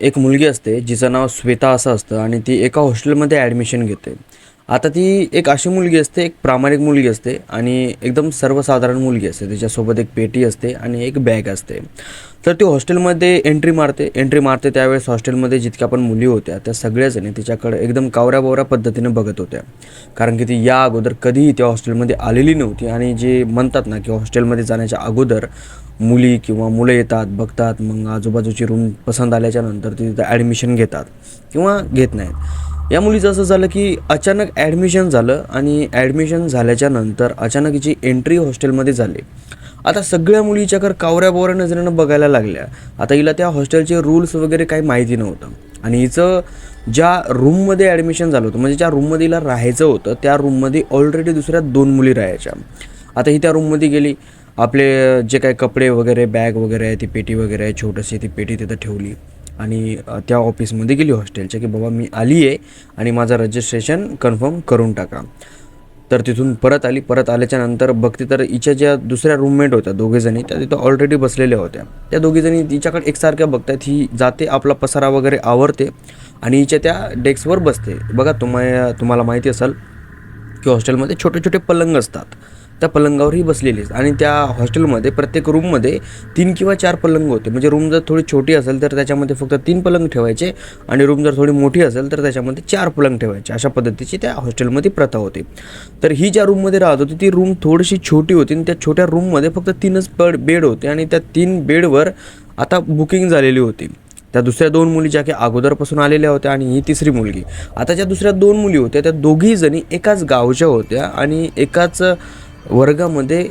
एक मुलगी असते जिचं नाव श्वेता असं असतं आणि ती एका हॉस्टेलमध्ये ॲडमिशन घेते. आता ती एक अशी मुलगी असते एक प्रामाणिक मुलगी असते आणि एकदम सर्वसाधारण मुलगी असते. तिच्यासोबत एक पेटी असते आणि एक बॅग असते. तर ती हॉस्टेलमध्ये एंट्री मारते. एंट्री मारते त्यावेळेस हॉस्टेलमध्ये जितक्या पण मुली होत्या त्या सगळ्याजणी तिच्याकडे एकदम कावऱ्या बावऱ्या पद्धतीने बघत होत्या. कारण की ती या अगोदर कधीही त्या हॉस्टेलमध्ये आलेली नव्हती आणि जे म्हणतात ना की हॉस्टेलमध्ये जाण्याच्या अगोदर मुली किंवा मुलं येतात बघतात मग आजूबाजूची रूम पसंत आल्याच्यानंतर ते तिथं ॲडमिशन घेतात किंवा घेत नाहीत. या मुलीचं असं झालं की अचानक ॲडमिशन झालं आणि ॲडमिशन झाल्याच्यानंतर अचानक हिची एंट्री हॉस्टेलमध्ये झाली. आता सगळ्या मुलीच्या कर कावऱ्या बोऱ्या नजरेनं बघायला लागल्या. आता हिला त्या हॉस्टेलचे रूल्स वगैरे काही माहिती नव्हतं. आणि हिचं ज्या रूममध्ये ॲडमिशन झालं होतं म्हणजे ज्या रूममध्ये हिला राहायचं होतं त्या रूममध्ये ऑलरेडी दुसऱ्या दोन मुली राहायच्या. आता ही त्या रूममध्ये गेली आपले जे काही कपडे वगैरे बॅग वगैरे आहे ती पेटी वगैरे आहे छोटीशी ती पेटी तिथं ठेवली. आणि त्या ऑफिसमध्ये गेली हॉस्टेलच्या की बाबा मी आली आहे आणि माझं रजिस्ट्रेशन कन्फर्म करून टाका. तर तिथून परत आली परत आल्याच्यानंतर बघते तर हिच्या ज्या दुसऱ्या रूममेट होत्या दोघेजणी त्या तिथं ऑलरेडी बसलेल्या होत्या. त्या दोघीजणी तिच्याकडे एकसारख्या बघतात ही जाते आपला पसारा वगैरे आवरते आणि हिच्या त्या डेस्कवर बसते. बघा तुम्हाला तुम्हाला माहिती असेल की हॉस्टेलमध्ये छोटे छोटे पलंग असतात. त्या पलंगावरही बसलेलीच आणि त्या हॉस्टेलमध्ये प्रत्येक रूममध्ये तीन किंवा चार पलंग होते. म्हणजे रूम जर थोडी छोटी असेल तर त्याच्यामध्ये फक्त तीन पलंग ठेवायचे आणि रूम जर थोडी मोठी असेल तर त्याच्यामध्ये चार पलंग ठेवायचे. अशा पद्धतीची त्या हॉस्टेलमध्ये प्रथा होती. तर ही ज्या रूममध्ये राहत होती ती रूम थोडीशी छोटी होती आणि त्या छोट्या रूममध्ये फक्त तीनच बेड बेड होते आणि त्या तीन बेडवर आता बुकिंग झालेली होती. त्या दुसऱ्या दोन मुली ज्या की अगोदरपासून आलेल्या होत्या आणि ही तिसरी मुलगी. आता ज्या दुसऱ्या दोन मुली होत्या त्या दोघीजणी एकाच गावच्या होत्या आणि एकाच वर्गामध्ये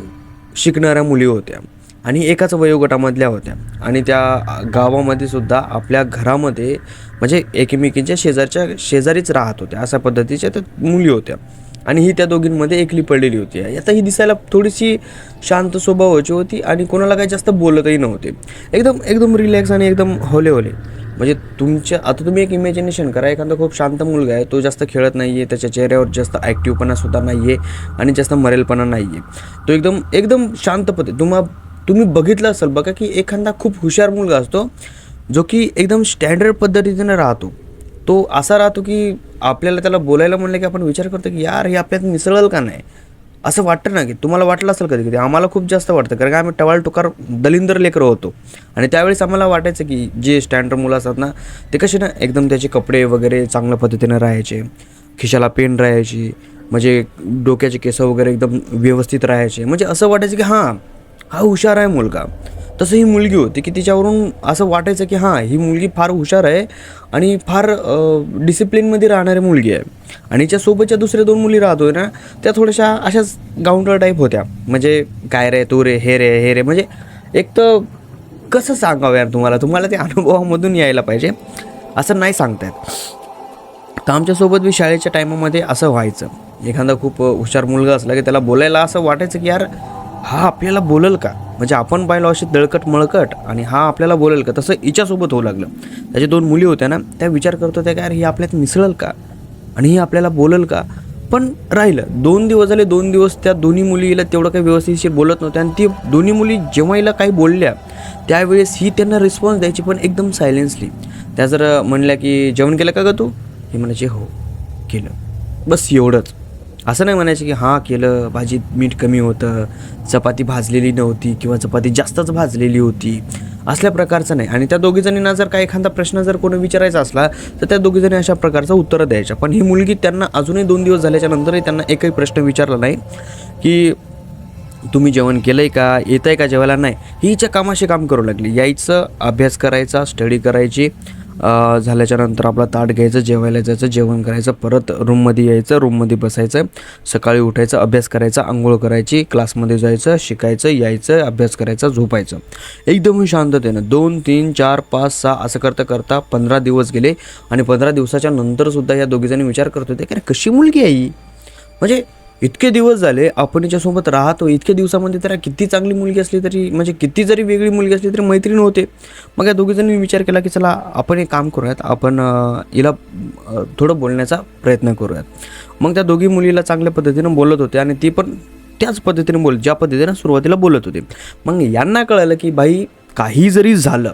शिकणाऱ्या मुली होत्या आणि एकाच वयोगटामधल्या होत्या. आणि त्या गावामध्ये सुद्धा आपल्या घरामध्ये म्हणजे एकमेकींच्या शेजारच्या शेजारीच राहत होत्या. अशा पद्धतीच्या त्या मुली होत्या. आणि ही त्या दोघींमध्ये एकली पडलेली होती. आता ही दिसायला थोडीशी शांत स्वभावाची होती आणि कोणाला काही जास्त बोलतही नव्हते. एकदम एकदम रिलॅक्स आणि एकदम होले होले म्हणजे तुमच्या आता तुम्ही एक इमॅजिनेशन करा एखादा खूप शांत मुलगा आहे तो जास्त खेळत नाही आहे त्याच्या चेहऱ्यावर जास्त ॲक्टिव्हपणासुद्धा नाही आहे आणि जास्त मरेलपणा नाही आहे तो एकदम एकदम शांत पद्धती तुम्हा तुम्ही बघितलं असेल बघा की एखादा खूप हुशार मुलगा असतो जो की एकदम स्टँडर्ड पद्धतीने राहतो. तो असा राहतो की आपल्याला त्याला बोलायला म्हणलं की आपण विचार करतो की यार हे आपल्यात मिसळल का नाही? असं वाटतं ना की तुम्हाला वाटलं असेल कधी कधी आम्हाला खूप जास्त वाटतं. कारण का आम्ही टवाळ टुकार दलिंदर लेकरं होतो. आणि त्यावेळेस आम्हाला वाटायचं की जे स्टँडर्ड मुलं असतात ना ते कसे ना एकदम त्याचे कपडे वगैरे चांगल्या पद्धतीनं राहायचे खिशाला पेन राहायची म्हणजे डोक्याचे केस वगैरे एकदम व्यवस्थित राहायचे. म्हणजे असं वाटायचं की हां हा हुशार आहे मुलगा. तसं ही मुलगी होती की तिच्यावरून असं वाटायचं की हां ही मुलगी फार हुशार आहे आणि फार डिसिप्लिनमध्ये राहणारी मुलगी आहे. आणि हिच्यासोबतच्या दुसऱ्या दोन मुली राहत ना त्या थोड्याशा अशाच गाउंडर टाईप होत्या. म्हणजे काय रे तू रे हे रे हे रे म्हणजे एक तर कसं सांगावं यार तुम्हाला? तुम्हाला ते अनुभवामधून यायला पाहिजे. असं नाही सांगतायत तर आमच्यासोबत बी शाळेच्या टायमामध्ये असं व्हायचं. एखादा खूप हुशार मुलगा असला की त्याला बोलायला असं वाटायचं की यार हा आपल्याला बोलल का? म्हणजे आपण पाहिलं अशी दळकट मळकट आणि हा आपल्याला बोलेल का? तसं हिच्यासोबत होऊ लागलं. त्याच्या दोन मुली होत्या ना त्या विचार करत होत्या की यार ही आपल्यात मिसळल का? आणि ही आपल्याला बोलेल का? पण राहिलं. दोन दिवस झाले दोन दिवस त्या दोन्ही मुलीला तेवढं काही व्यवस्थितशी बोलत नव्हत्या आणि ती दोन्ही मुली जेव्हा हिला काही बोलल्या त्यावेळेस ही त्यांना रिस्पॉन्स द्यायची पण एकदम सायलेन्सली त्या जर म्हणल्या की जेवण केलं का गं तू? हे म्हणायचे हो केलं. बस एवढंच. असं नाही म्हणायचं की हां केलं भाजीत मीठ कमी होतं चपाती भाजलेली नव्हती किंवा चपाती जास्तच भाजलेली होती. असल्या प्रकारचं नाही. आणि त्या दोघीजणींना जर काही एखादा प्रश्न जर कोणी विचारायचा असला तर त्या दोघीजणी अशा प्रकारचं उत्तरं द्यायच्या. पण ही मुलगी त्यांना अजूनही दोन दिवस झाल्याच्या नंतरही त्यांना एकही प्रश्न विचारला नाही की तुम्ही जेवण केलं आहे का? येत आहे का जेवायला? नाही. हिच्या कामाशी काम करू लागली. यायचं अभ्यास करायचा स्टडी करायची. झाल्याच्यानंतर आपला ताट घ्यायचं जेवायला जायचं जेवण करायचं परत रूममध्ये यायचं रूममध्ये बसायचं सकाळी उठायचं अभ्यास करायचा आंघोळ करायची क्लासमध्ये जायचं शिकायचं यायचं अभ्यास करायचा झोपायचं. एकदम शांततेनं दोन तीन चार पाच सहा असं करता करता पंधरा दिवस गेले आणि पंधरा दिवसाच्या नंतरसुद्धा या दोघीजणी विचार करत होते की अरे कशी मुलगी आहे ही? म्हणजे इतके दिवस झाले आपण हिच्यासोबत राहतो इतके दिवसामध्ये तर किती चांगली मुलगी असली तरी म्हणजे किती जरी वेगळी मुलगी असली तरी मैत्रीण होते. मग या दोघीजणी विचार केला की चला आपण एक काम करूयात आपण हिला थोडं बोलण्याचा प्रयत्न करूयात. मग त्या दोघी मुलीला चांगल्या पद्धतीनं बोलत होते आणि ती पण त्याच पद्धतीने बोल ज्या पद्धतीनं सुरुवातीला बोलत होते. मग यांना कळलं की बाई काही जरी झालं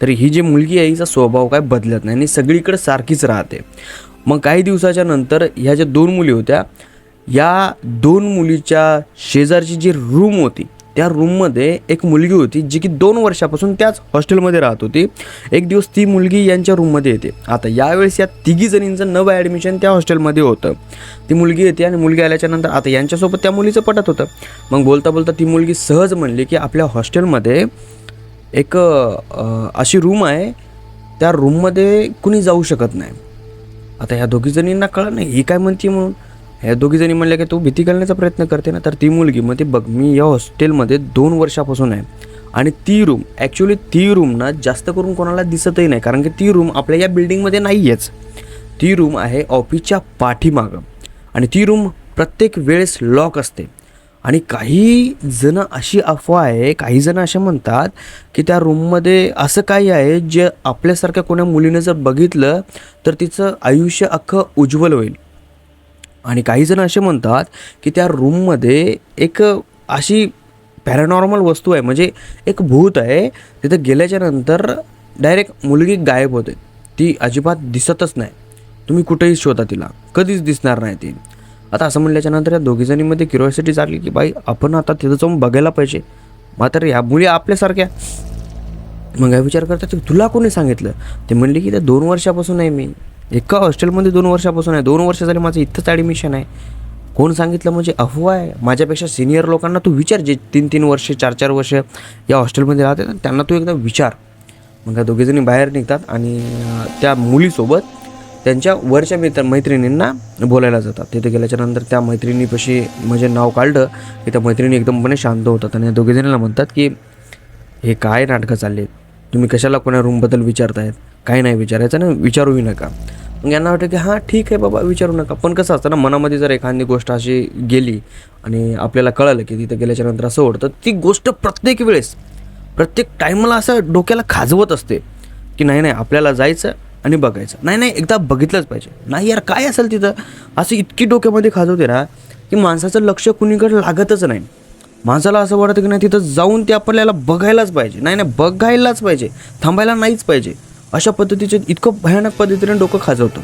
तरी ही जी मुलगी आहे हिचा स्वभाव काय बदलत नाही आणि सगळीकडे सारखीच राहते. मग काही दिवसाच्या नंतर ह्या ज्या दोन मुली होत्या या दोन मुलीच्या शेजारची जी रूम होती त्या रूममध्ये एक मुलगी होती जी की दोन वर्षापासून त्याच हॉस्टेलमध्ये राहत होती. एक दिवस ती मुलगी यांच्या रूममध्ये येते. आता यावेळेस या तिघी जणींचं नवं ॲडमिशन त्या हॉस्टेलमध्ये होतं. ती मुलगी येते आणि मुलगी आल्याच्यानंतर आता यांच्यासोबत त्या मुलीचं पटत होतं. मग बोलता बोलता ती मुलगी सहज म्हणली की आपल्या हॉस्टेलमध्ये एक अशी रूम आहे त्या रूममध्ये कुणी जाऊ शकत नाही. आता ह्या दोघी जणींना कळलं नाही. ही काय म्हणते म्हणून? ह्या दोघीजणी म्हणल्या की तू भीती घालण्याचा प्रयत्न करते ना तर ती मुलगी मग ती बघ मी या हॉस्टेलमध्ये दोन वर्षापासून आहे आणि ती रूम ॲक्च्युली ती रूम ना जास्त करून कोणाला दिसतही नाही कारण की ती रूम आपल्या या बिल्डिंगमध्ये नाही आहेच ती रूम आहे ऑफिसच्या पाठीमागं आणि ती रूम प्रत्येक वेळेस लॉक असते. आणि काही जणं अशी अफवा आहे काही जणं असे म्हणतात की त्या रूममध्ये असं काही आहे जे आपल्यासारख्या कोण्या मुलीनं जर बघितलं तर तिचं आयुष्य अख्खं उज्ज्वल होईल. आणि काही जण असे म्हणतात की त्या रूममध्ये एक अशी पॅरानॉर्मल वस्तू आहे. म्हणजे एक भूत आहे तिथं गेल्याच्यानंतर डायरेक्ट मुलगी गायब होते. ती अजिबात दिसतच नाही. तुम्ही कुठेही शोधा तिला. कधीच दिसणार नाही ती. आता असं म्हणल्याच्या नंतर या दोघीजणीमध्ये क्युरिओसिटी चालली की बाई आपण आता तिथं जाऊन बघायला पाहिजे. मात्र या मुली आपल्यासारख्या. मग काय विचार करतात तुला कोणी सांगितलं? ते म्हणले की त्या दोन वर्षापासून आहे मी. एका हॉस्टेलमध्ये दोन वर्षापासून आहे. दोन वर्ष झाले माझं इथंच ॲडमिशन आहे. कोण सांगितलं म्हणजे अफवा आहे. माझ्यापेक्षा सिनियर लोकांना तू विचार जे तीन तीन वर्ष चार चार वर्ष या हॉस्टेलमध्ये राहते त्यांना तू एकदा विचार. मग या दोघीजणी बाहेर निघतात आणि त्या मुलीसोबत त्यांच्या वरच्या मित्र मैत्रिणींना बोलायला जातात. तिथे गेल्याच्यानंतर त्या मैत्रिणीपाशी म्हणजे नाव काढलं की त्या मैत्रिणी एकदमपणे शांत होतात आणि या दोघीजणीला म्हणतात की हे काय नाटकं चालले आहेत तुम्ही कशाला कोणा रूमबद्दल विचारतायत? काही नाही विचारायचं ना विचारूही नका. मग यांना वाटतं की हां ठीक आहे बाबा विचारू नका. पण कसं असतं ना मनामध्ये जर एखादी गोष्ट अशी गेली आणि आपल्याला कळलं की तिथं गेल्याच्यानंतर असं होतं ती गोष्ट प्रत्येक वेळेस प्रत्येक टाईमला असं डोक्याला खाजवत असते की नाही नाही आपल्याला जायचं आणि बघायचं. नाही नाही एकदा बघितलंच पाहिजे. नाही यार काय असेल तिथं? असं इतकी डोक्यामध्ये खाजवते ना की माणसाचं लक्ष कुणीकडे लागतच नाही. माणसाला असं वाटतं की नाही तिथं जाऊन ते आपल्याला बघायलाच पाहिजे. नाही नाही बघायलाच पाहिजे थांबायला नाहीच पाहिजे. अशा पद्धतीचे इतकं भयानक पद्धतीने डोकं खाजवतं.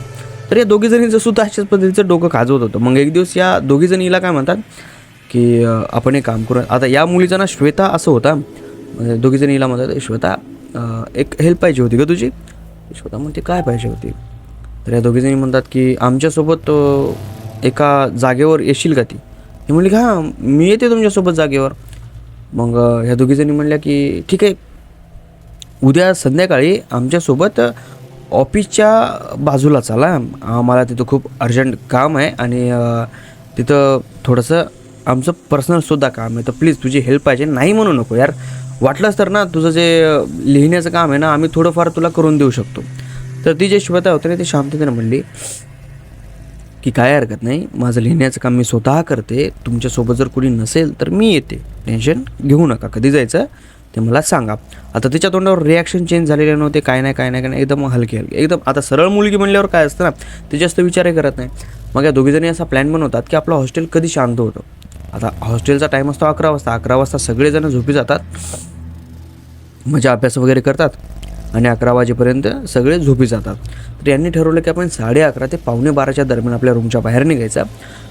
तर या दोघीजणींचं सुद्धा अशाच पद्धतीचं डोकं खाजवत होतं. मग एक दिवस या दोघीजणीला काय म्हणतात की आपण एक काम करू आता या मुलीचा ना श्वेता असं होता. म्हणजे दोघीजणीला म्हणतात श्वेता एक हेल्प पाहिजे होती का तुझी. श्वेता म्हणते काय पाहिजे होती? तर या दोघीजणी म्हणतात की आमच्यासोबत एका जागेवर येशील का ती? ही म्हणली का हां मी येते तुमच्यासोबत जागेवर. मग ह्या दोघीजणी म्हणल्या की ठीक आहे उद्या संध्याकाळी आमच्यासोबत ऑफिसच्या बाजूला चला. आम्हाला तिथं खूप अर्जंट काम आहे आणि तिथं थोडंसं आमचं पर्सनलसुद्धा काम आहे. तर प्लीज तुझी हेल्प पाहिजे. नाही म्हणू नको यार. वाटलंच तर ना तुझं जे लिहिण्याचं काम आहे ना आम्ही थोडंफार तुला करून देऊ शकतो. तर ती जे श्वेता होते ना ती शांततेनं म्हणली की काय हरकत नाही. माझं लिहिण्याचं काम मी स्वतः करते. तुमच्यासोबत जर कोणी नसेल तर मी येते. टेन्शन घेऊ नका. कधी जायचं? ते मला सांगा. आता तिच्या तोंडावर रिॲक्शन चेंज झालेले नव्हते काय नाही काय नाही काय नाही एकदम हलके हलके. एकदम आता सरळ मुलगी म्हणल्यावर काय असतं ना ते जास्त विचारही करत नाही. मग या दोघीजणी असा प्लॅन बनवतात की आपलं हॉस्टेल कधी शांत होतं. आता हॉस्टेलचा टाईम असतो अकरा वाजता. अकरा वाजता सगळेजण झोपी जातात. मजा अभ्यास वगैरे करतात. आणि अकरा वाजेपर्यंत सगळे झोपी जातात. तर यांनी ठरवलं की आपण साडे अकरा ते पावणे बाराच्या दरम्यान आपल्या रूमच्या बाहेर निघायचा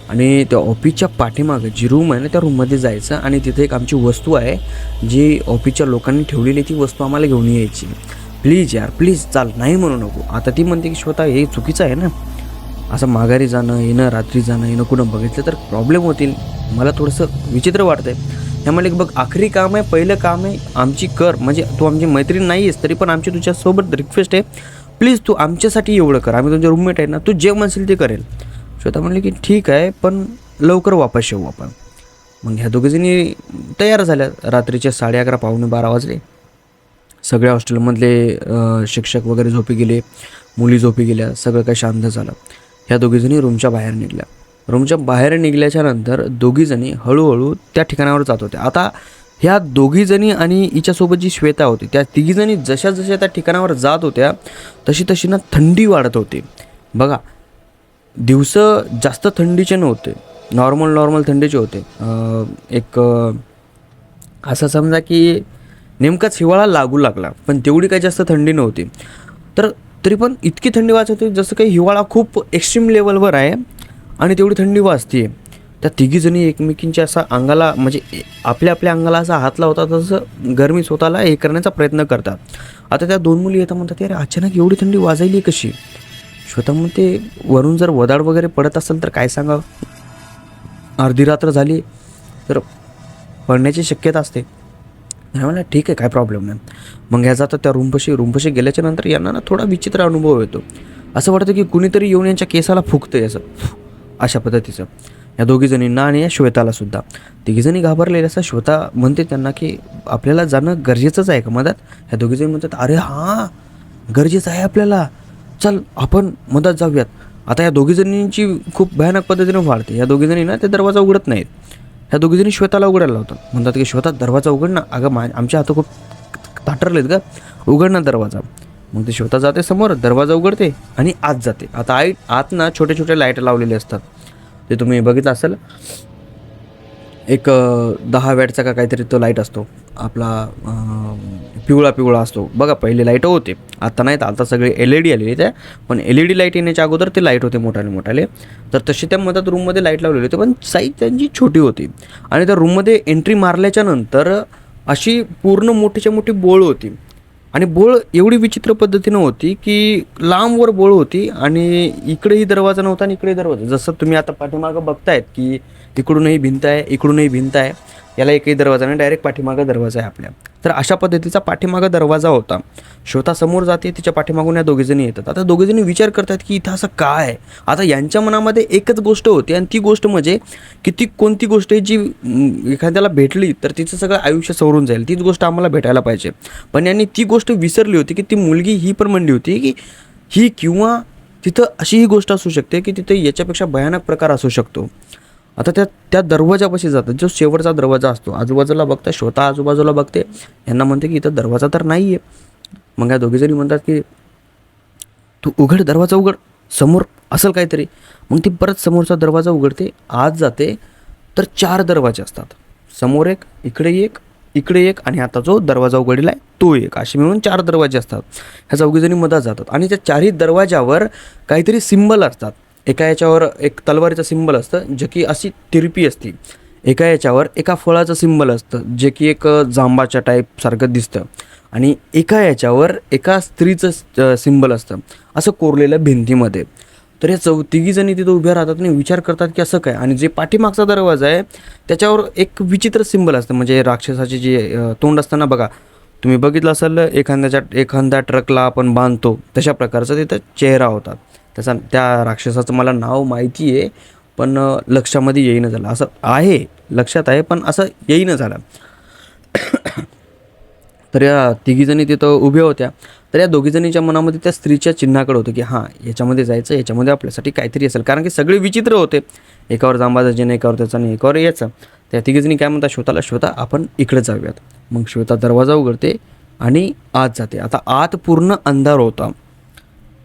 आणि त्या ऑफिसच्या पाठीमागं जी रूम आहे ना त्या रूममध्ये जायचं आणि तिथे एक आमची वस्तू आहे जी ऑफिसच्या लोकांनी ठेवलेली ती वस्तू आम्हाला घेऊन यायची. प्लीज यार प्लीज चाल नाही म्हणू नको. आता ती म्हणते की स्वतः हे चुकीचं आहे ना? असं माघारी जाणं येणं रात्री जाणं येणं कुठं बघितलं तर प्रॉब्लेम होतील. मला थोडंसं विचित्र वाटतं आहे वाटतंय त्यामुळे बघ आखरी काम आहे पहिलं काम आहे आमची कर. म्हणजे तू आमची मैत्रीण नाही आहेस तरी पण आमची तुझ्यासोबत रिक्वेस्ट आहे. प्लीज तू आमच्यासाठी एवढं कर. आम्ही तुझ्या रूममेट आहे ना तू जे म्हणशील ते करेल. श्वेता म्हणले की ठीक आहे पण लवकर वापस येऊ आपण. मग ह्या दोघीजणी तयार झाल्या. रात्रीचे साडे अकरा पावणे बारा वाजले. सगळ्या हॉस्टेलमधले शिक्षक वगैरे झोपी गेले मुली झोपी गेल्या सगळं काही शांत झालं. ह्या दोघीजणी रूमच्या बाहेर निघल्या. रूमच्या बाहेर निघाल्याच्या नंतर दोघीजणी हळूहळू त्या ठिकाणावर जात होत्या. आता ह्या दोघीजणी आणि हिच्यासोबत जी श्वेता होती त्या तिघीजणी जशा जशा त्या ठिकाणावर जात होत्या तशी तशी ना थंडी वाढत होती. बघा दिवस जास्त थंडीचे नव्हते नॉर्मल नॉर्मल थंडीचे होते. एक असं समजा की नेमकाच हिवाळा लागू लागला पण तेवढी काही जास्त थंडी नव्हती. तर तरी पण इतकी थंडी वाजत होती जसं काही हिवाळा खूप एक्स्ट्रीम लेवलवर आहे आणि तेवढी थंडी वाजते त्या तिघीजणी एकमेकींच्या असा अंगाला म्हणजे आपल्या आपल्या अंगाला असा हात लावतात तसं गरमी स्वतःला हे करण्याचा प्रयत्न करतात. आता त्या दोन मुली येतात म्हणतात अरे अचानक एवढी थंडी वाजायली कशी? स्वतः मग ते वरून जर वदाड वगैरे पडत असेल तर काय सांगा अर्धी रात्र झाली तर पडण्याची शक्यता असते. नाही म्हणलं ठीक आहे काय प्रॉब्लेम नाही. मग ह्या जातात त्या रूमपाशी रूमपाशी गेल्याच्यानंतर यांना ना थोडा विचित्र अनुभव येतो. असं वाटतं की कुणीतरी येऊन यांच्या केसाला फुकतंय असं. अशा पद्धतीचं. या दोघीजणींना आणि या श्वेताला सुद्धा. तिघीजणी घाबरलेल्या असतात. श्वेता म्हणते त्यांना की आपल्याला जाणं गरजेचंच आहे का मदत? ह्या दोघीजणी म्हणतात अरे हां गरजेचं आहे आपल्याला. चल आपण मदत जाऊयात. आता या दोघीजणींची खूप भयानक पद्धतीने वाढते. या दोघीजणी ना ते दरवाजा उघडत नाहीत. ह्या दोघीजणी श्वेताला उघडायला लावतात. म्हणतात की श्वेता दरवाजा उघडणं अगं मा आमच्या हात खूप ताटरलेत का उघड ना दरवाजा. मग ते श्वेता जाते समोर दरवाजा उघडते आणि आत जाते. आता आई आत ना छोटे छोटे लाइट लावलेले असतात. ते तुम्ही बघितलं असेल. एक दहा वॅटचा का काहीतरी तो लाइट असतो. आपला पिवळा पिवळा असतो. बघा पहिले लाइट होते. आता नाहीत. आता सगळे एल ई डी आलेले त्या पण एल ई डी लाइट येण्याच्या अगोदर ते लाइट होते मोठाले मोठाले. तर तसे त्या मधात रूममध्ये लाइट लावलेले होते. पण साईज त्यांची छोटी होती. आणि त्या रूममध्ये एंट्री मारल्याच्या नंतर अशी पूर्ण मोठीच्या मोठी बोळ होती. आणि बोळ एवढी विचित्र पद्धतीनं होती की लांबवर बोळ होती आणि इकडेही दरवाजा नव्हता आणि इकडेही दरवाजा. जसं तुम्ही आता पाठीमागं बघतायत की इकडूनही भिंत आहे इकडूनही भिंत आहे. याला एकही दरवाजा नाही डायरेक्ट पाठीमागं दरवाजा आहे आपल्या. तर अशा पद्धतीचा पाठीमागं दरवाजा होता. श्रोता समोर जाते तिच्या पाठीमागून या दोघीजणी येतात. आता दोघीजणी विचार करतात की इथं असं काय आहे? आता यांच्या मनामध्ये एकच गोष्ट होती आणि ती गोष्ट म्हणजे की ती कोणती गोष्ट आहे जी एखाद्याला भेटली तर तिचं सगळं आयुष्य सवरून जाईल. तीच गोष्ट आम्हाला भेटायला पाहिजे. पण यांनी ती गोष्ट विसरली होती की ती मुलगी ही पण म्हणली होती की ही किंवा तिथं अशीही गोष्ट असू शकते की तिथं याच्यापेक्षा भयानक प्रकार असू शकतो. आता त्या त्या दरवाजापाशी जातात. जो शेवटचा दरवाजा असतो आजूबाजूला बघता स्वतः आजूबाजूला बघते यांना म्हणते की इथं दरवाजा तर नाही आहे मग या दोघीजणी म्हणतात की तू उघड दरवाजा उघड. समोर असेल काहीतरी. मग ती परत समोरचा दरवाजा उघडते आत जाते तर चार दरवाजे असतात. समोर एक इकडे एक इकडे एक आणि आता जो दरवाजा उघडलेला आहे तो एक. असे मिळून चार दरवाजे असतात. ह्या चौघीजणी मधात जातात. आणि त्या चारही दरवाजावर काहीतरी सिंबल असतात. एका याच्यावर एक तलवारीचं सिंबल असतं जे की अशी तिरपी असते. एका याच्यावर एका फळाचं सिंबल असतं जे की एक जांबाच्या टाईपसारखं दिसतं. आणि एका याच्यावर एका स्त्रीचं सिंबल असतं असं कोरलेलं भिंतीमध्ये. तर या चौ तिघीजणी तिथं उभ्या राहतात आणि विचार करतात की असं काय? आणि जे पाठीमागचा दरवाजा आहे त्याच्यावर एक विचित्र सिंबल असतं म्हणजे राक्षसाचे जे तोंड असताना बघा तुम्ही बघितलं असेल एखाद्याच्या एखाद्या ट्रकला आपण बांधतो तशा प्रकारचा तिथं चेहरा होता. त्याचा त्या राक्षसाचं मला नाव माहिती आहे पण लक्षामध्ये येईनं झालं. असं आहे लक्षात आहे पण असं येईनं झालं. तर या तिघीजणी तिथं उभ्या होत्या. तर या दोघीजणीच्या मनामध्ये त्या स्त्रीच्या चिन्हाकडे होतं की हां याच्यामध्ये जायचं याच्यामध्ये आपल्यासाठी काहीतरी असेल. कारण की सगळे विचित्र होते. एकावर जांबाचा जिन एकावर त्याचा आणि एकावर याचा. त्या तिघीजणी काय म्हणतात श्वेताला श्वेता आपण इकडे जाऊयात. मग श्वेता दरवाजा उघडते आणि आत जाते. आता आत पूर्ण अंधार होता.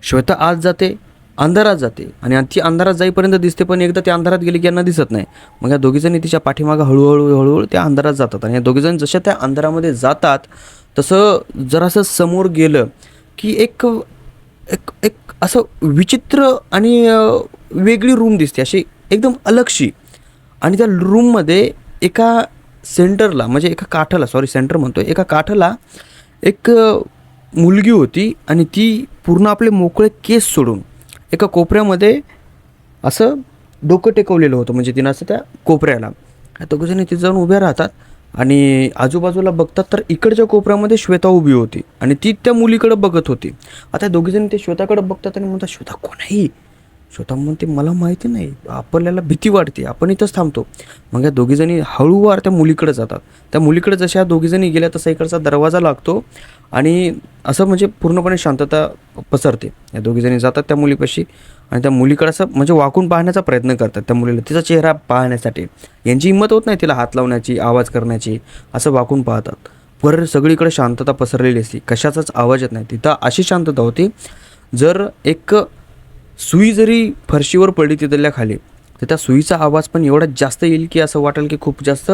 श्वेता आत जाते अंधारात जाते. आणि ती अंधारात जाईपर्यंत दिसते पण एकदा त्या अंधारात गेली की यांना दिसत नाही. मग या दोघीजणी तिच्या पाठीमागं हळूहळू हळूहळू त्या अंधारात जातात. आणि या दोघीजण जशा त्या अंधारामध्ये जातात तसं जरासं समोर गेलं की एक एक एक असं विचित्र आणि वेगळी रूम दिसते. अशी एकदम अलगशी. आणि त्या रूममध्ये एका सेंटरला म्हणजे एका काठाला सॉरी सेंटर म्हणतो एका काठाला एक मुलगी होती आणि ती पूर्ण आपले मोकळे केस सोडून एका कोपऱ्यामध्ये असं डोकं टेकवलेलं होतं. म्हणजे तिनं असं त्या कोपऱ्याला. दोघंजणी तिथे जाऊन उभ्या राहतात आणि आजूबाजूला बघतात तर इकडच्या कोपऱ्यामध्ये श्वेता उभी होती आणि ती त्या मुलीकडे बघत होती. आता दोघीजणी ते श्वेताकडे बघतात आणि म्हणतात श्वेता कोण आहे? स्वतः म्हणते मला माहिती नाही आपल्याला भीती वाटते आपण इथंच थांबतो. मग या दोघीजणी हळूवार त्या मुलीकडे जातात. त्या मुलीकडे जशा या दोघीजणी गेल्या तसा इकडचा दरवाजा लागतो आणि असं म्हणजे पूर्णपणे शांतता पसरते. या दोघीजणी जातात त्या मुलीपाशी आणि त्या मुलीकडे असं म्हणजे वाकून पाहण्याचा प्रयत्न करतात त्या मुलीला. तिचा चेहरा पाहण्यासाठी. यांची हिंमत होत नाही तिला हात लावण्याची आवाज करण्याची असं वाकून पाहतात. पर सगळीकडे शांतता पसरलेली असते. कशाचाच आवाज येत नाही. तिथं अशी शांतता होती जर एक सुई जरी फरशीवर पडली तिथल्या खाली तर त्या सुईचा आवाज पण एवढा जास्त येईल की असं वाटेल की खूप जास्त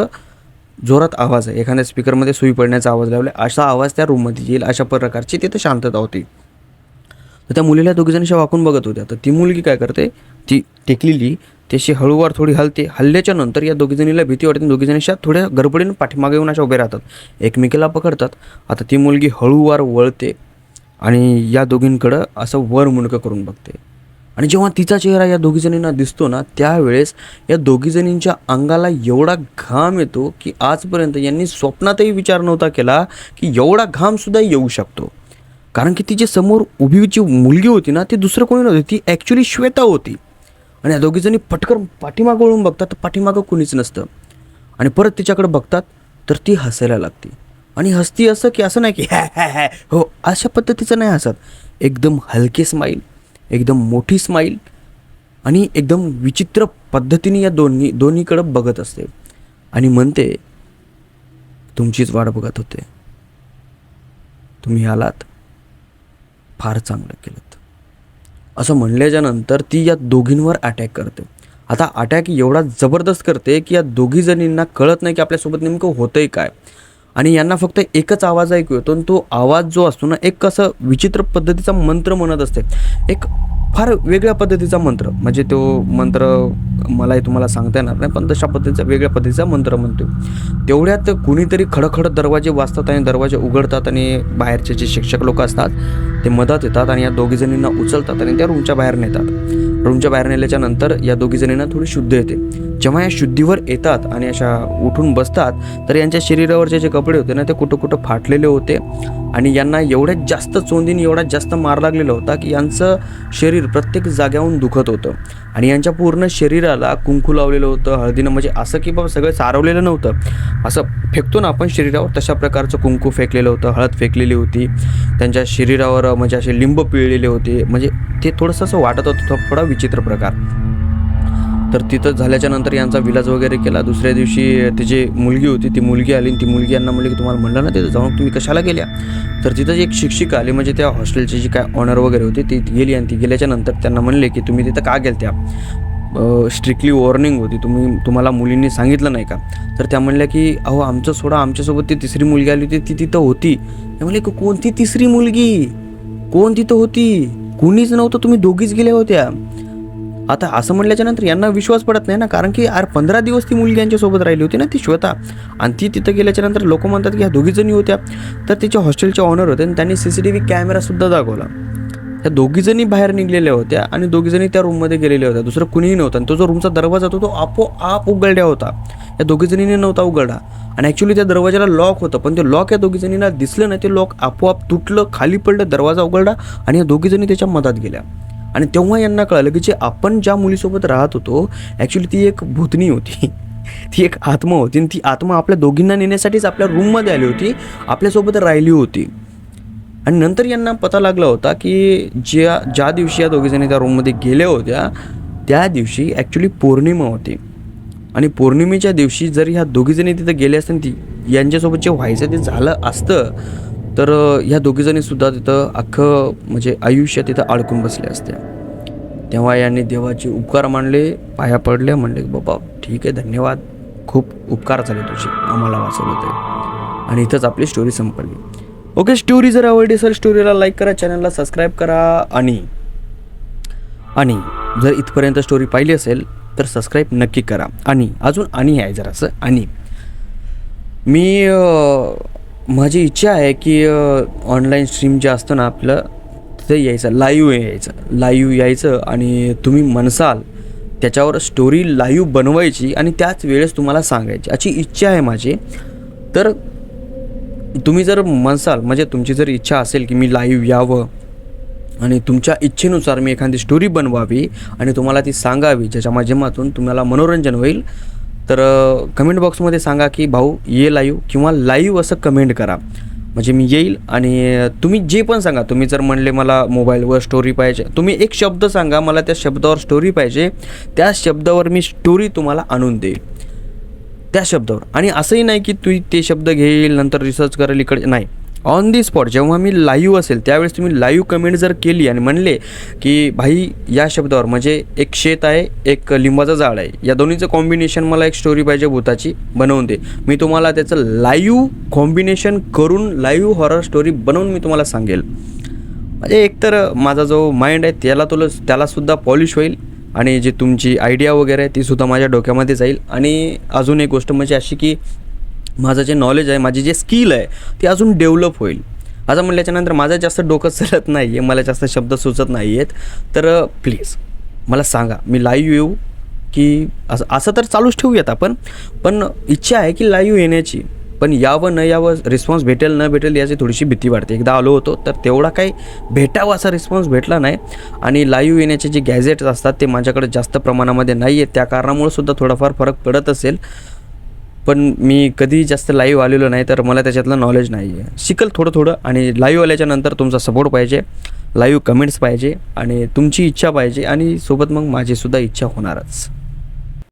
जोरात आवाज आहे. एखाद्या स्पीकरमध्ये सुई पडण्याचा आवाज लावला असा आवाज त्या रूममध्ये येईल अशा प्रकारची तिथं शांतता होती. तर त्या मुलीला दोघीजणीशी वाकून बघत होत्या. तर ती मुलगी काय करते ती टेकलेली त्याशी हळूवार थोडी हलते हल्ल्याच्या नंतर या दोघीजणीला भीती वाटते. दोघीजणीशा थोड्या गडबडीनं पाठीमागे येऊन अशा उभे राहतात. एकमेकीला पकडतात. आता ती मुलगी हळूवार वळते आणि या दोघींकडं असं वर मुंडकं करून बघते. आणि जेव्हा तिचा चेहरा या दोघीजणींना दिसतो ना त्यावेळेस या दोघीजणींच्या अंगाला एवढा घाम येतो की आजपर्यंत यांनी स्वप्नातही विचार नव्हता केला की एवढा घामसुद्धा येऊ शकतो. कारण की तिची समोर उभी जी मुलगी होती ना ती दुसरं कोणी नव्हती ती ॲक्च्युली श्वेता होती. आणि या दोघीजणी पटकन पाठीमागं वळून बघतात तर पाठीमागं कोणीच नसतं. आणि परत तिच्याकडे बघतात तर ती हसायला लागते. आणि हसती असं की असं नाही की हॅ हॅ हॅ. हो अशा पद्धतीचं नाही हसत. एकदम हलके स्माईल एकदम मोठी स्माईल आणि एकदम विचित्र पद्धतीने या दोन्ही दोन्हीकडं बघत असते. आणि म्हणते तुमचीच वाट बघत होते. तुम्ही आलात फार चांगलं केलं असं म्हणल्याच्या नंतर ती या दोघींवर अटॅक करते. आता अटॅक एवढा जबरदस्त करते की या दोघी जणींना कळत नाही की आपल्यासोबत नेमकं होतंय काय. आणि यांना फक्त एकच आवाज ऐकू येतो आणि तो आवाज जो असतो ना एक कसं विचित्र पद्धतीचा मंत्र म्हणत असते. एक फार वेगळ्या पद्धतीचा मंत्र. म्हणजे तो मंत्र मलाही तुम्हाला सांगता येणार नाही पण तशा पद्धतीचा वेगळ्या पद्धतीचा मंत्र म्हणतो तेवढ्यात कुणीतरी खडखड दरवाजे वाचतात आणि दरवाजे उघडतात आणि बाहेरचे जे शिक्षक लोक असतात ते मदत येतात आणि या दोघीजणींना उचलतात आणि त्या रूमच्या बाहेर नेतात. रूमच्या बाहेर नेल्याच्या नंतर या दोघी जणींना थोडी शुद्ध येते. जेव्हा या शुद्धीवर येतात आणि अशा उठून बसतात तर यांच्या शरीरावरचे जे कपडे होते ना ते कुठं कुठं फाटलेले होते. आणि यांना एवढ्या जास्त चोंदीने एवढा जास्त मार लागलेला होता की यांचं शरीर प्रत्येक जाग्याहून दुखत होतं. आणि यांच्या पूर्ण शरीराला कुंकू लावलेलं होतं. हळदीनं म्हणजे असं की बाबा सगळं सारवलेलं नव्हतं. असं फेकतो ना आपण शरीरावर तशा प्रकारचं कुंकू फेकलेलं होतं. हळद फेकलेली होती. त्यांच्या शरीरावर म्हणजे असे लिंब पिळलेले होते. म्हणजे ते थोडंसं असं वाटत होतं थोडा विचित्र प्रकार. तर तिथं झाल्याच्यानंतर यांचा विलाज वगैरे केला. दुसऱ्या दिवशी तिची मुलगी होती ती मुलगी आली आणि ती मुलगी यांना म्हणली की तुम्हाला म्हणलं ना तिथं जाऊन तुम्ही कशाला गेल्या? तर तिथं एक शिक्षिका आली म्हणजे त्या हॉस्टेलची जी काय ऑनर वगैरे होती ती गेली आणि ती गेल्याच्यानंतर त्यांना म्हणले की तुम्ही तिथं का गेलत्या? स्ट्रिक्टली वॉर्निंग होती. तुम्ही तुम्हाला मुलींनी सांगितलं नाही का? तर त्या म्हणल्या की अहो आमचं सोडा आमच्यासोबत ती तिसरी मुलगी आली होती ती तिथं होती. म्हणले की कोणती तिसरी मुलगी? कोण तिथं होती? कुणीच नव्हतं तुम्ही दोघीच गेल्या होत्या. आता असं म्हटल्याच्या नंतर यांना विश्वास पडत नाही ना कारण की यार पंधरा दिवस ती मुलगी यांच्यासोबत राहिली होती ना ती श्वेता. आणि ती तिथं गेल्याच्यानंतर लोक म्हणतात की ह्या दोघी जणी होत्या. तर तिच्या हॉस्टेलचे ऑनर होते आणि त्यांनी सी सी टी व्ही कॅमेरासुद्धा दाखवला. त्या दोघीजणी बाहेर निघलेल्या होत्या आणि दोघीजणी त्या रूममध्ये गेलेल्या होत्या. दुसरं कुणीही नव्हतं. आणि तो जो रूमचा दरवाजा होता तो आपोआप उघडल्या होता. या दोघीजणीने नव्हता उघडा आणि ॲक्च्युली त्या दरवाजाला लॉक होतं. पण ते लॉक या दोघीजणींना दिसलं नाही ते लॉक आपोआप तुटलं खाली पडलं दरवाजा उघडला आणि या दोघीजणी त्याच्या मधात गेल्या. आणि तेव्हा यांना कळलं की जे आपण ज्या मुलीसोबत राहत होतो ॲक्च्युली ती एक भूतनी होती. ती एक आत्मा होती आणि ती आत्मा आपल्या दोघींना नेण्यासाठीच आपल्या रूममध्ये आली होती आपल्यासोबत राहिली होती. आणि नंतर यांना पता लागला होता की ज्या ज्या दिवशी या दोघीजणी त्या रूममध्ये गेल्या होत्या त्या दिवशी ॲक्च्युली पौर्णिमा होती. आणि पौर्णिमेच्या दिवशी जर ह्या दोघीजणी तिथं गेले असते ती यांच्यासोबत जे व्हायचं ते झालं असतं तर ह्या दोघीजणीसुद्धा तिथं अख्खं म्हणजे आयुष्य तिथं अडकून बसले असते. तेव्हा यांनी देवाचे उपकार मानले पाया पडले म्हणले बाबा ठीक आहे धन्यवाद. खूप उपकार झाले तुझे आम्हाला वाचवलं ते. आणि इथंच आपली स्टोरी संपली. ओके स्टोरी जर आवडली असेल स्टोरीला लाईक करा चॅनलला सबस्क्राईब करा आणि आणि जर इथपर्यंत स्टोरी पाहिली असेल तर सबस्क्राईब नक्की करा. आणि अजून आणि आहे जरासं आणि. मी माझी इच्छा आहे की ऑनलाईन स्ट्रीम जे असतं ना आपलं ते यायचं लाईव्ह यायचं लाईव्ह यायचं आणि तुम्ही म्हणसाल त्याच्यावर स्टोरी लाईव्ह बनवायची आणि त्याच वेळेस तुम्हाला सांगायची. अशी इच्छा आहे माझी. तर तुम्ही जर म्हणसाल म्हणजे तुमची जर इच्छा असेल की मी लाईव्ह यावं आणि तुमच्या इच्छेनुसार मी एखादी स्टोरी बनवावी आणि तुम्हाला ती सांगावी ज्याच्या माध्यमातून तुम्हाला मनोरंजन होईल. तर कमेंट बॉक्समध्ये सांगा की भाऊ ये लाईव्ह किंवा लाईव्ह असं कमेंट करा. म्हणजे मी येईल आणि तुम्ही जे पण सांगा तुम्ही जर म्हणले मला मोबाईलवर स्टोरी पाहिजे तुम्ही एक शब्द सांगा मला त्या शब्दावर स्टोरी पाहिजे त्या शब्दावर मी स्टोरी तुम्हाला आणून देईल. त्या शब्दावर. आणि असंही नाही की तू ते शब्द घेईल नंतर रिसर्च करेल इकडे नाही. ऑन दी स्पॉट जेव्हा मी लाईव्ह असेल त्यावेळेस तुम्ही लाईव्ह कमेंट जर केली आणि म्हणले की भाई या शब्दावर म्हणजे एक शेत आहे एक लिंबाचं झाड आहे. या दोन्हीचं कॉम्बिनेशन मला एक स्टोरी पाहिजे भूताची बनवून दे. मी तुम्हाला त्याचं लाईव्ह कॉम्बिनेशन करून लाईव्ह हॉरर स्टोरी बनवून मी तुम्हाला सांगेल. म्हणजे एकतर माझा जो माइंड आहे त्याला तुला त्यालासुद्धा पॉलिश होईल आणि जी तुमची आयडिया वगैरे आहे तीसुद्धा माझ्या डोक्यामध्ये जाईल. आणि अजून एक गोष्ट म्हणजे अशी की माझं जे नॉलेज आहे माझी जे स्किल आहे ती अजून डेव्हलप होईल. असं म्हणल्याच्यानंतर माझं जास्त डोकं चालत नाही आहे मला जास्त शब्द सुचत नाही आहेत तर प्लीज मला सांगा मी लाईव्ह येऊ की असं असं तर चालूच ठेवूयात आपण. पण इच्छा आहे की लाईव्ह येण्याची. पण यावं न यावं रिस्पॉन्स भेटेल न भेटेल याची थोडीशी भीती वाटते. एकदा आलो होतो तर तेवढा काही भेटावा असा रिस्पॉन्स भेटला नाही. आणि लाईव्ह येण्याचे जे गॅझेट्स असतात ते माझ्याकडे जास्त प्रमाणामध्ये नाही आहेत त्या कारणामुळे सुद्धा थोडाफार फरक पडत असेल. पण मी कधी जास्त लाईव्ह आलेलो नाही तर मला त्याच्यातलं नॉलेज नाही आहे शिकल थोडं थोडं आणि लाईव्ह आल्याच्यानंतर तुमचा सपोर्ट पाहिजे लाईव्ह कमेंट्स पाहिजे आणि तुमची इच्छा पाहिजे आणि सोबत मग माझीसुद्धा इच्छा होणारच.